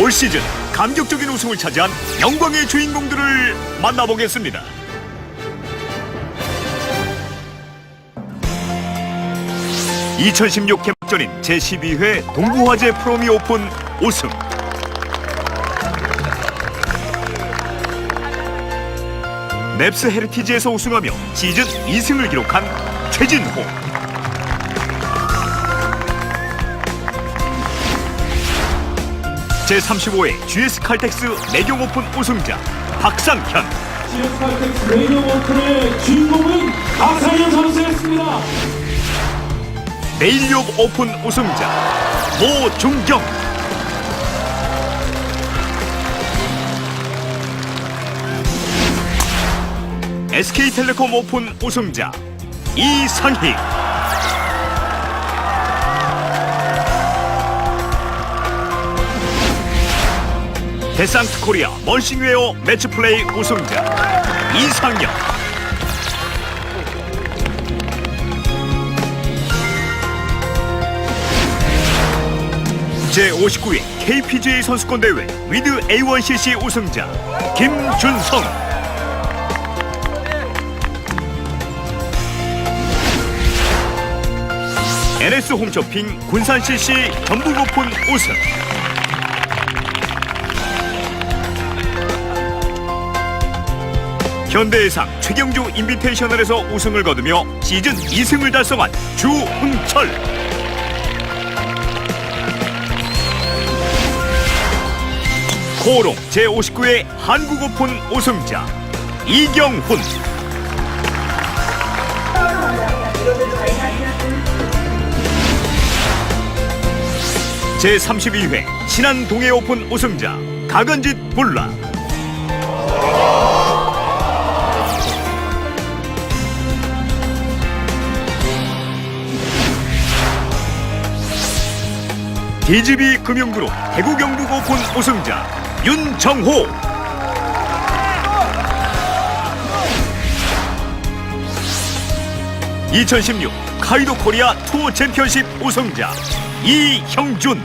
올 시즌 감격적인 우승을 차지한 영광의 주인공들을 만나보겠습니다. (2016) 개막전인 제12회 동부화재 프로미 오픈 우승 넵스 헤리티지에서 우승하며 시즌 2승을 기록한 최진호 제35회 GS 칼텍스 매경 오픈 우승자 박상현. GS 칼텍스 레이저 워터의 주인공은 박상현 선수였습니다. 내일욕 오픈 우승자 모중경. SK텔레콤 오픈 우승자 이상희 데상트 코리아 멀싱웨어 매치플레이 우승자 이상현 제59회 KPGA 선수권 대회 위드 A1CC 우승자 김준성. NS 홈쇼핑 군산 CC 전북 오픈 우승 현대해상 최경주 인비테이셔널에서 우승을 거두며 시즌 2승을 달성한 주흥철. 코롱 제59회 한국 오픈 우승자 이경훈. 제32회 신안 동해 오픈 우승자 가건짓 불라 DGB 금융그룹 대구 경북 오픈 우승자 윤정호. (2016) 카이도 코리아 투어 챔피언십 우승자 이형준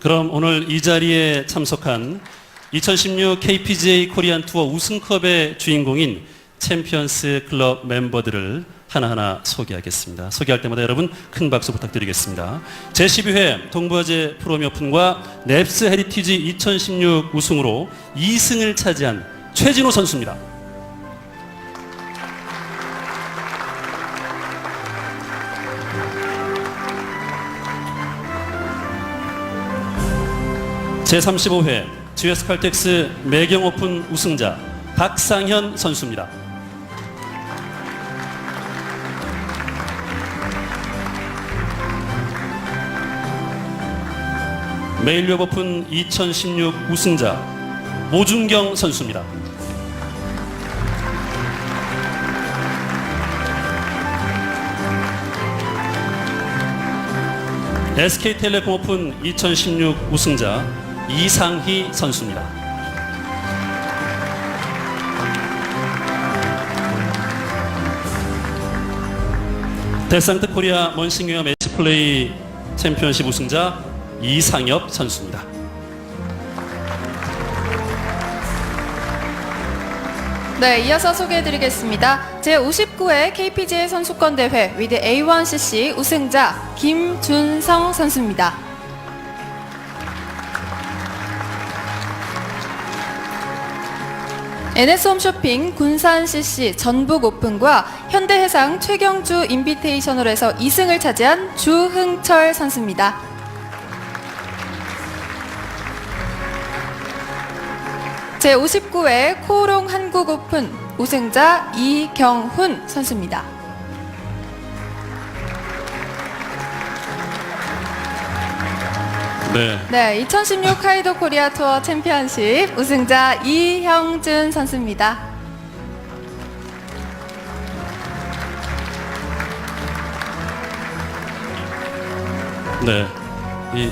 그럼 오늘 이 자리에 참석한 2016 KPGA 코리안 투어 우승컵의 주인공인 챔피언스 클럽 멤버들을 하나하나 소개하겠습니다. 소개할 때마다 여러분 큰 박수 부탁드리겠습니다. 제12회 동부화재 프로미 오픈과 넵스 헤리티지 2016 우승으로 2승을 차지한 최진호 선수입니다. 제35회 GS 칼텍스 매경 오픈 우승자 박상현 선수입니다. 메일렵 오픈 2016 우승자 모준경 선수입니다. SK텔레콤 오픈 2016 우승자 이상희 선수입니다. 데상트 코리아 먼싱웨어 매치플레이 챔피언십 우승자 이상엽 선수입니다. 네, 이어서 소개해드리겠습니다. 제59회 KPGA 선수권 대회 위드 A1CC 우승자 김준성 선수입니다. NS홈 쇼핑 군산 CC 전북 오픈과 현대해상 최경주 인비테이셔널에서 2승을 차지한 주흥철 선수입니다. 제59회 코오롱 한국 오픈 우승자 이경훈 선수입니다. 네. 네, 2016 카이도 코리아 투어 챔피언십 우승자 이형준 선수입니다. 네. 이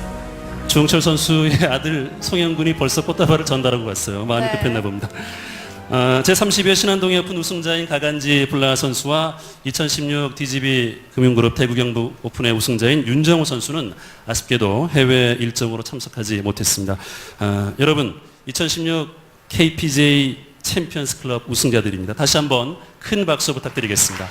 주홍철 선수의 아들 송영군이 벌써 꽃다발을 전달하고 갔어요. 마음이 네. 급했나 봅니다. 어, 제32회 신한동의 오픈 우승자인 가간지 블라 선수와 2016 DGB 금융그룹 대구경북 오픈의 우승자인 윤정호 선수는 아쉽게도 해외 일정으로 참석하지 못했습니다. 아, 여러분, 2016 KPJ 챔피언스 클럽 우승자들입니다. 다시 한번 큰 박수 부탁드리겠습니다.